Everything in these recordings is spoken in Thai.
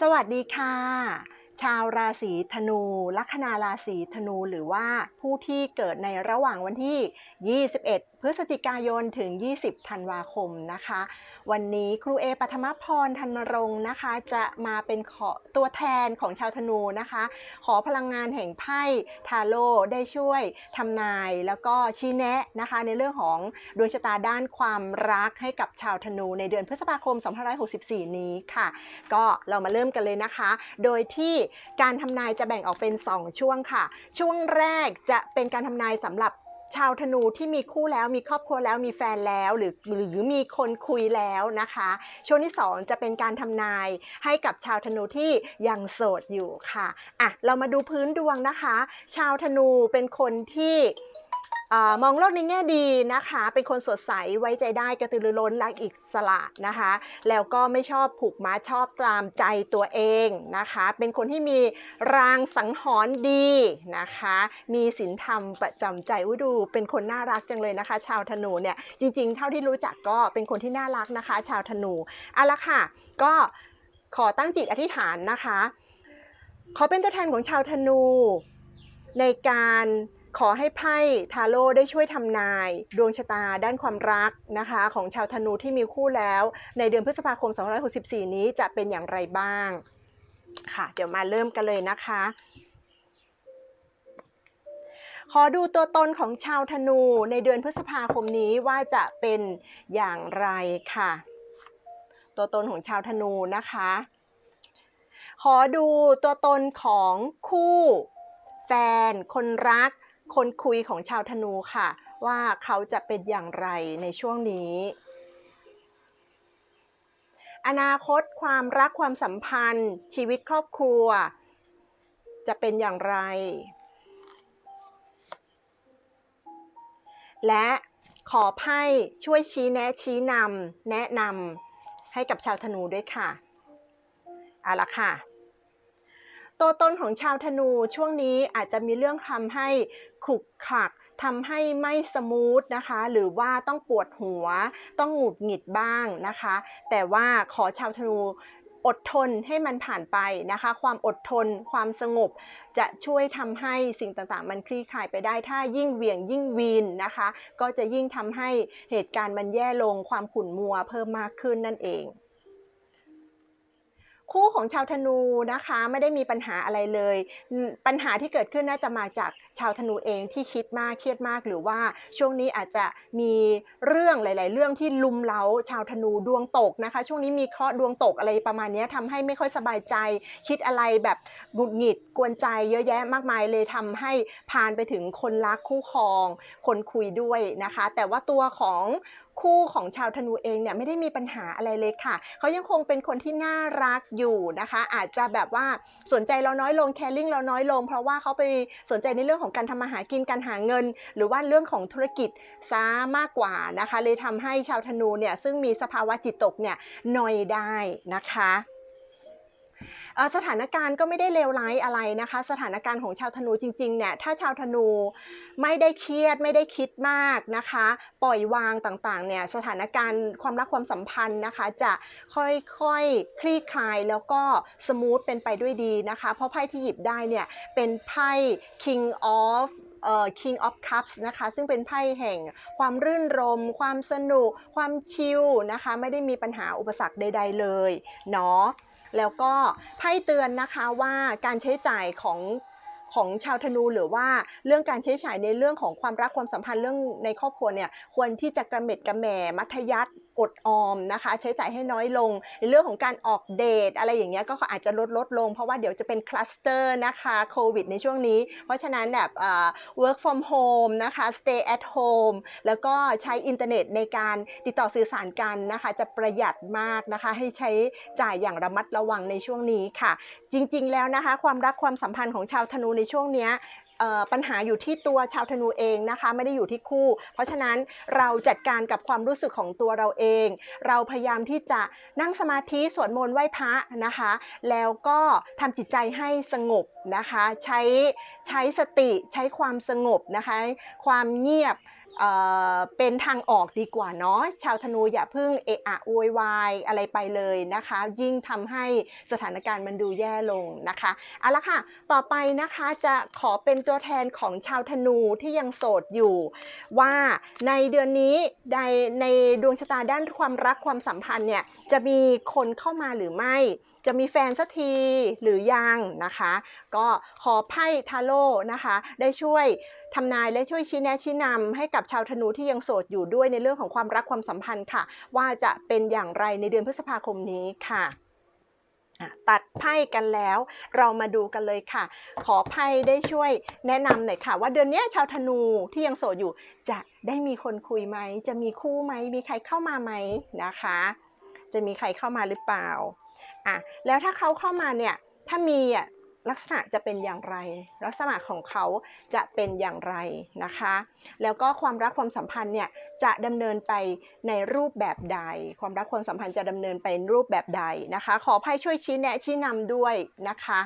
สวัสดีค่ะ ชาวราศีธนู ลัคนาราศีธนูหรือว่าผู้ที่เกิดในระหว่างวันที่ 21 ฤศจิกายนถึง 20 ธันวาคมนะคะ วันนี้ครูเอปัทมพรธนรงค์นะคะ จะมาเป็นขอตัวแทนของชาวธนูนะคะ ขอพลังงานแห่งไพ่ทาโร่ได้ช่วยทำนายแล้วก็ชี้แนะนะคะ ในเรื่องของดวงชะตาด้านความรักให้กับชาวธนูในเดือนพฤษภาคม 2564 นี้ค่ะ ก็เรามาเริ่มกันเลยนะคะ โดยที่การทำนายจะแบ่งออกเป็น 2 ช่วงค่ะ ช่วงแรกจะเป็นการทำนายสำหรับ ชาวธนูที่มีคู่แล้วมีครอบครัวแล้วมีแฟนแล้ว หรือหรือมีคนคุยแล้วนะคะ ช่วงที่ 2 จะเป็นการทำนายให้กับชาวธนูที่ยังโสดอยู่ค่ะอะเรามาดูพื้นดวงนะคะ ชาวธนูเป็นคนที่ มองโลกในแง่ดีนะคะ เป็นคนสดใสไว้ใจได้กระตือรือร้นรักอิสระนะคะ แล้วก็ไม่ชอบผูกม้าชอบตามใจตัวเองนะคะ เป็นคนที่มีรางสังหรณ์ดีนะคะ มีศีลธรรมประจำใจอุดู เป็นคนน่ารักจังเลยนะคะ ชาวธนูเนี่ยจริง ๆ เท่าที่รู้จักก็เป็นคนที่น่ารักนะคะ ชาวธนูเอาละค่ะ ก็ขอตั้งจิตอธิษฐานนะคะขอเป็นตัวแทนของชาวธนูในการ ขอให้ไพ่ทาโร่ได้ช่วยทำนาย ดวงชะตาด้านความรักนะคะ ของชาวธนูที่มีคู่แล้ว ในเดือนพฤษภาคม 2564 นี้จะเป็นอย่างไรบ้าง ค่ะ เดี๋ยวมาเริ่มกันเลยนะคะ ขอดูตัวตนของชาวธนูในเดือนพฤษภาคมนี้ว่าจะเป็นอย่างไรค่ะ ตัวตนของชาวธนูนะคะ ขอดูตัวตนของคู่แฟน คนรัก คนคุยของชาวธนูค่ะ ว่าเขาจะเป็นอย่างไรในช่วงนี้ อนาคตความรักความสัมพันธ์ ชีวิตครอบครัว จะเป็นอย่างไร และขอไพ่ช่วยชี้แนะชี้นำแนะนำให้กับชาวธนูด้วยค่ะ เอาละค่ะ ตัวตนของชาวธนูช่วงนี้อาจจะมีเรื่องทำให้ขลุกขลักทำให้ไม่สมูทนะคะ หรือว่าต้องปวดหัว ต้องหงุดหงิดบ้างนะคะ แต่ว่าขอชาวธนูอดทนให้มันผ่านไปนะคะ ความอดทนความสงบ จะช่วยทำให้สิ่งต่างๆ มันคลี่คลายไปได้ถ้ายิ่งเวียงยิ่งวีนนะคะ ก็จะยิ่งทำให้เหตุการณ์มันแย่ลงความขุ่นมัวเพิ่มมากขึ้นนั่นเอง คู่ของชาวธนูนะคะไม่ได้มีปัญหาอะไรเลย ปัญหาที่เกิดขึ้นน่าจะมาจากชาวธนูเองที่คิดมากเครียดมากหรือว่าช่วงนี้อาจจะมีเรื่องหลาย ๆ เรื่องที่ลุมเล้าชาวธนูดวงตกนะคะ ช่วงนี้มีเคราะห์ดวงตกอะไรประมาณนี้ทำให้ไม่ค่อยสบายใจ คิดอะไรแบบหงุดหงิดกวนใจเยอะแยะมากมายเลยทำให้ผ่านไปถึงคนรักคู่ครอง คนคุยด้วยนะคะ แต่ว่าตัวของ คู่ของชาวธนูเองเนี่ยไม่ได้มีปัญหาอะไรเลยค่ะ เขายังคงเป็นคนที่น่ารักอยู่นะคะ อาจจะแบบว่าสนใจเราน้อยลงแคริ่งเราน้อยลง เพราะว่าเขาไปสนใจในเรื่องของการทำมาหากินการหาเงิน หรือว่าเรื่องของธุรกิจซะมากกว่านะคะ เลยทำให้ชาวธนูเนี่ยซึ่งมีสภาวะจิตตกเนี่ยนอยได้นะคะ สถานการณ์ก็ไม่ได้เลวร้ายอะไรนะคะ สถานการณ์ของชาวธนูจริงๆเนี่ยถ้าชาวธนูไม่ได้เครียดไม่ได้คิดมากนะคะ ปล่อยวางต่างๆเนี่ยสถานการณ์ความรักความสัมพันธ์นะคะ จะค่อยๆคลี่คลายแล้วก็สมูทเป็นไปด้วยดีนะคะ เพราะไพ่ที่หยิบได้เนี่ยเป็นไพ่ King of เอ่อ King of Cups นะคะ ซึ่งเป็นไพ่แห่งความรื่นรม ความสนุก ความชิลนะคะ ไม่ได้มีปัญหาอุปสรรคใด ๆ เลย เนาะ แล้วก็ไพ่เตือนนะคะว่าการใช้จ่ายของของชาวธนูหรือว่าเรื่องการใช้จ่ายในเรื่องของความรักความสัมพันธ์เรื่องในครอบครัวเนี่ยควรที่จะกระเม็ดกระแหม่มัธยัติ อดออมนะคะ ใช้จ่ายให้น้อยลง ในเรื่องของการออกเดทอะไรอย่างเงี้ยก็อาจจะลดลดลง เพราะว่าเดี๋ยวจะเป็นคลัสเตอร์นะคะโควิดในช่วงนี้ เพราะฉะนั้นแบบอ่า work from home นะคะ stay at home แล้วก็ใช้อินเทอร์เน็ตในการติดต่อสื่อสารกันนะคะ จะประหยัดมากนะคะ ให้ใช้จ่ายอย่างระมัดระวังในช่วงนี้ค่ะ จริงๆแล้วนะคะ ความรักความสัมพันธ์ของชาวธนูในช่วงเนี้ย ปัญหาอยู่ที่ตัวชาวธนูเองนะคะไม่ได้อยู่ที่คู่ เพราะฉะนั้นเราจัดการกับความรู้สึกของตัวเราเอง เราพยายามที่จะนั่งสมาธิสวดมนต์ไหว้พระนะคะ แล้วก็ทำจิตใจให้สงบนะคะ ใช้ใช้สติใช้ความสงบนะคะ ความเงียบ เป็นทางออกดีกว่าเนาะชาวธนูอย่าเพิ่งเอะอะโวยวายอะไรไปเลยนะคะ ยิ่งทำให้สถานการณ์มันดูแย่ลงนะคะเอาละค่ะ ต่อไปนะคะจะขอเป็นตัวแทนของชาวธนูที่ยังโสดอยู่ ว่าในเดือนนี้ในในดวงชะตาด้านความรักความสัมพันธ์เนี่ยจะมีคนเข้ามาหรือไม่ จะมีแฟนสักทีหรือยังนะคะ ก็ขอไพ่ทาโร่นะคะ ได้ช่วย ทำนายและช่วยชี้แนะชี้นำให้กับชาวธนูที่ยังโสดอยู่ด้วยในเรื่องของความรักความสัมพันธ์ค่ะ ว่าจะเป็นอย่างไรในเดือนพฤษภาคมนี้ค่ะตัดไพ่กันแล้ว เรามาดูกันเลยค่ะ ขอไพ่ได้ช่วยแนะนำหน่อยค่ะ ว่าเดือนนี้ชาวธนูที่ยังโสดอยู่ จะได้มีคนคุยไหม จะมีคู่ไหม มีใครเข้ามาไหมนะคะ จะมีใครเข้ามาหรือเปล่าอะแล้วถ้าเขาเข้ามาเนี่ย ถ้ามีอะ ลักษณะจะเป็นอย่างไร ลักษณะของเขาจะเป็นอย่างไรนะคะ แล้วก็ความรักความสัมพันธ์เนี่ยจะดำเนินไปในรูปแบบใด ความรักความสัมพันธ์จะดำเนินไปรูปแบบใดนะคะ ขอไพ่ช่วยชี้แนะชี้นำด้วยนะคะ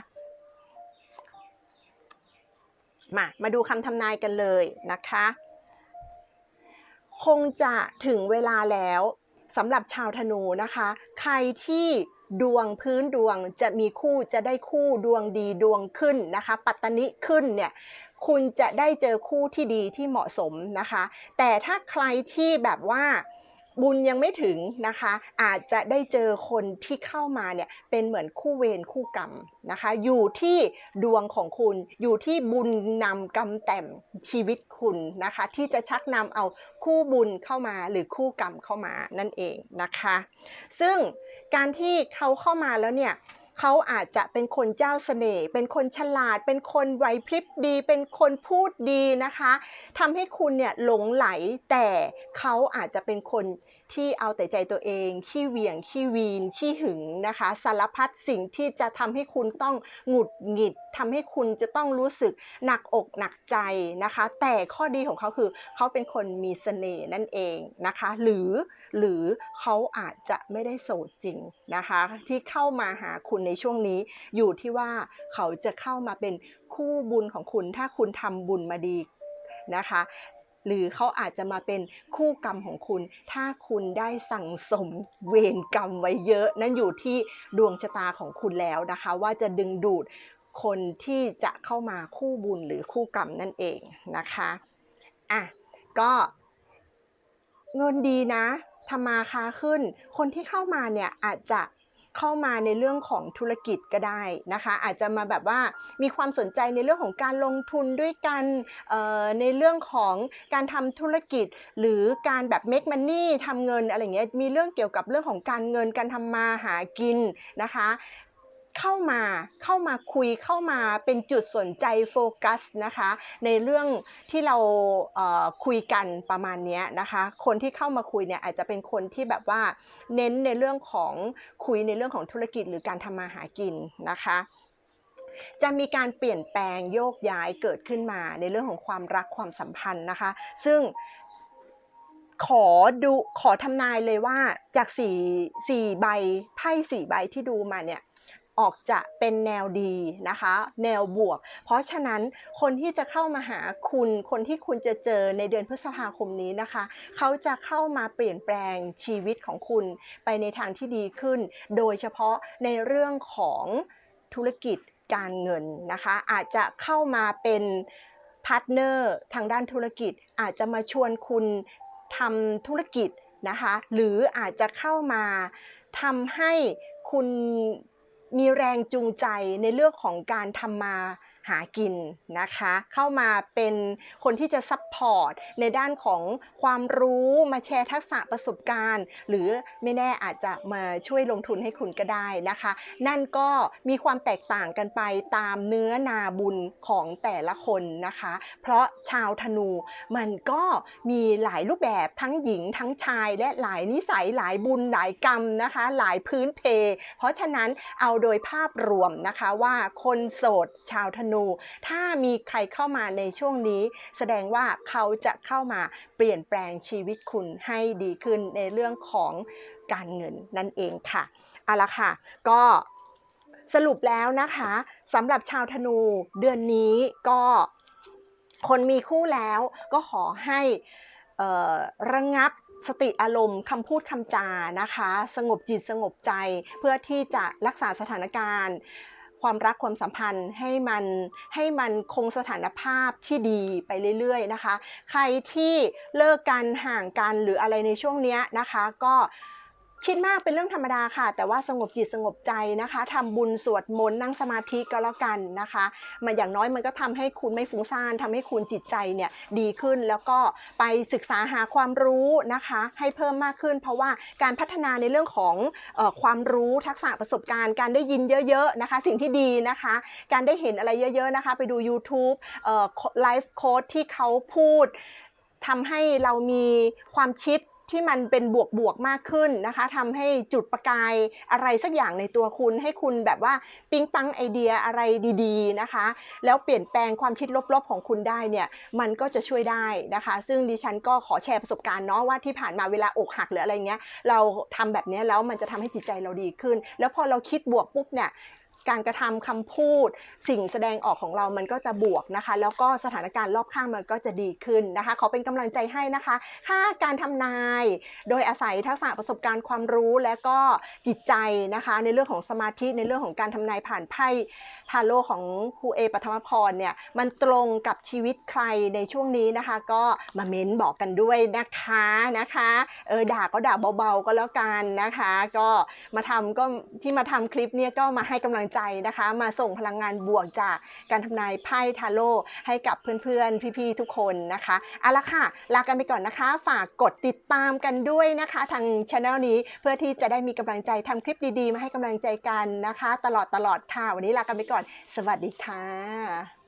มามาดูคำทำนายกันเลยนะคะ คงจะถึงเวลาแล้วสำหรับชาวธนูนะคะ ใครที่ ดวงพื้นดวงจะมีคู่จะได้คู่ดวงดีดวงขึ้นนะคะ ปัตตนิขึ้นเนี่ยคุณจะได้เจอคู่ที่ดีที่เหมาะสมนะคะ แต่ถ้าใครที่แบบว่า บุญยังไม่ถึงนะคะ อาจจะได้เจอคนที่เข้ามาเนี่ยเป็นเหมือนคู่เวรคู่กรรมนะคะ อยู่ที่ดวงของคุณอยู่ที่บุญนำกรรมแต่มชีวิตคุณนะคะ ที่จะชักนำเอาคู่บุญเข้ามาหรือคู่กรรมเข้ามานั่นเองนะคะ ซึ่งการที่เขาเข้ามาแล้วเนี่ย เขาอาจจะเป็นคนเจ้าเสน่ห์เป็นคนฉลาด เป็นคนไหวพริบดี เป็นคนพูดดีนะคะทำให้คุณเนี่ยหลงไหลแต่เขาอาจจะเป็นคน ที่เอาแต่ใจตัวเอง ขี้เหวี่ยง ขี้วีน ขี้หึงนะคะ สารพัดสิ่งที่จะทำให้คุณต้องหงุดหงิดทำให้คุณจะต้องรู้สึกหนักอกหนักใจนะคะ แต่ข้อดีของเขาคือเขาเป็นคนมีเสน่ห์นั่นเองนะคะ หรือหรือเขาอาจจะไม่ได้โสดจริงนะคะ ที่เข้ามาหาคุณในช่วงนี้ อยู่ที่ว่าเขาจะเข้ามาเป็นคู่บุญของคุณถ้าคุณทำบุญมาดีนะคะ หรือเขาอาจจะมาเป็นคู่กรรมของคุณ ถ้าคุณได้สั่งสมเวรกรรมไว้เยอะ นั่นอยู่ที่ดวงชะตาของคุณแล้วนะคะ ว่าจะดึงดูดคนที่จะเข้ามาคู่บุญหรือคู่กรรมนั่นเองนะคะอะก็เงินดีนะทำมาค้าขึ้น คนที่เข้ามาเนี่ยอาจจะ เข้ามาในเรื่องของธุรกิจก็ได้นะคะ อาจจะมาแบบว่ามีความสนใจในเรื่องของการลงทุนด้วยกันในเรื่องของการทำธุรกิจ หรือการแบบ make money ทำเงินอะไรเงี้ยมีเรื่องเกี่ยวกับเรื่องของการเงินการทำมาหากินนะคะ เข้ามาเข้ามาคุยเข้ามาเป็นจุดสนใจโฟกัสนะคะในเรื่องที่เราเคุยกันประมาณนี้นะคะคนที่เข้ามาคุยเนี่ยอาจจะเป็นคนที่แบบว่าเน้นในเรื่องของคุยในเรื่องของธุรกิจหรือการทำมาหากินนะคะจะมีการเปลี่ยนแปลงโยกย้ายเกิดขึ้นมาในเรื่องของความรักความสัมพันธ์นะคะ ซึ่งขอดูขอทำนายเลยว่าจากสี่สี่ใบไพ่สี่ใบที่ดูมาเนี่ย ออกจะเป็นแนวดีนะคะ แนวบวก เพราะฉะนั้นคนที่จะเข้ามาหาคุณ คนที่คุณจะเจอในเดือนพฤษภาคมนี้นะคะ เขาจะเข้ามาเปลี่ยนแปลงชีวิตของคุณไปในทางที่ดีขึ้น โดยเฉพาะในเรื่องของธุรกิจการเงินนะคะ อาจจะเข้ามาเป็นพาร์ทเนอร์ทางด้านธุรกิจ อาจจะมาชวนคุณทำธุรกิจนะคะ หรืออาจจะเข้ามาทำให้คุณ มีแรงจูงใจในเรื่องของการทำมา หากินนะคะ เข้ามาเป็นคนที่จะซัพพอร์ตในด้านของความรู้มาแชร์ทักษะประสบการณ์ หรือไม่แน่อาจจะมาช่วยลงทุนให้คุณก็ได้นะคะ นั่นก็มีความแตกต่างกันไปตามเนื้อนาบุญของแต่ละคนนะคะ เพราะชาวธนูมันก็มีหลายรูปแบบทั้งหญิงทั้งชายและหลายนิสัยหลายบุญหลายกรรมนะคะ หลายพื้นเพ เพราะฉะนั้นเอาโดยภาพรวมนะคะว่าคนโสดชาวธนูถ้ามีใครเข้ามาในช่วงนี้ แสดงว่าเขาจะเข้ามาเปลี่ยนแปลงชีวิตคุณให้ดีขึ้นในเรื่องของการเงินนั่นเองค่ะเอาละค่ะ ก็สรุปแล้วนะคะสำหรับชาวธนูเดือนนี้ก็คนมีคู่แล้วก็ขอให้ระงับสติอารมณ์คำพูดคำจานะคะ สงบจิตสงบใจเพื่อที่จะรักษาสถานการณ์ ความรักความสัมพันธ์ให้มันให้มันคงสถานภาพที่ดีไปเรื่อยๆนะคะ ใครที่เลิกกันห่างกันหรืออะไรในช่วงนี้นะคะ ก็ คิดมากเป็นเรื่องธรรมดาค่ะ แต่ว่าสงบจิตสงบใจนะคะทำบุญสวดมนต์นั่งสมาธิก็แล้วกันนะคะ มันอย่างน้อยมันก็ทำให้คุณไม่ฟุ้งซ่านทำให้คุณจิตใจเนี่ยดีขึ้นแล้วก็ไปศึกษาหาความรู้นะคะ ให้เพิ่มมากขึ้น เพราะว่าการพัฒนาในเรื่องของออความรู้ทักษะประสบการณ์ การได้ยินเยอะๆนะคะ สิ่งที่ดีนะคะ การได้เห็นอะไรเยอะๆนะคะ ไปดู YouTube ไลฟ์โค้ดที่เขาพูดทำให้เรามีความคิด ที่มันเป็นบวกบวกมากขึ้นนะคะทำให้จุดประกายอะไรสักอย่างในตัวคุณ ให้คุณแบบว่าปิ๊งปังไอเดียอะไรดีๆนะคะ แล้วเปลี่ยนแปลงความคิดลบๆของคุณได้เนี่ยมันก็จะช่วยได้นะคะ ซึ่งดิฉันก็ขอแชร์ประสบการณ์เนาะว่าที่ผ่านมาเวลาอกหักหรืออะไรเงี้ยเราทำแบบนี้แล้วมันจะทำให้จิตใจเราดีขึ้น แล้วพอเราคิดบวกปุ๊บเนี่ย การกระทำคำพูด สิ่งแสดงออกของเรามันก็จะบวกนะคะ แล้วก็สถานการณ์รอบข้างมันก็จะดีขึ้นนะคะ ขอเป็นกำลังใจให้นะคะค่าการทำนาย โดยอาศัยทักษะประสบการณ์ความรู้และก็จิตใจนะคะ ในเรื่องของสมาธิในเรื่องของการทำนายผ่านไพ่ทาโร่ของครูเอปัทมพรเนี่ยมันตรงกับชีวิตใครในช่วงนี้นะคะ ก็มาเม้นบอกกันด้วยนะคะนะคะเออด่าก็ด่าเบาๆก็แล้วกันนะคะ ก็มาทำก็ที่มาทำคลิปเนี่ยก็มาให้กำลังใจนะคะ มาส่งพลังงานบวกจากการทำนายไพ่ทาโร่ให้กับเพื่อนๆ พี่ๆ ทุกคนนะคะเอาละค่ะ ลากันไปก่อนนะคะ ฝากกดติดตามกันด้วยนะคะ ทางช anel นี้เพื่อที่จะได้มีกำลังใจทำคลิปดีๆ มาให้กำลังใจกันนะคะ ตลอดตลอดค่ะ วันนี้ลากันไปก่อน สวัสดีค่ะ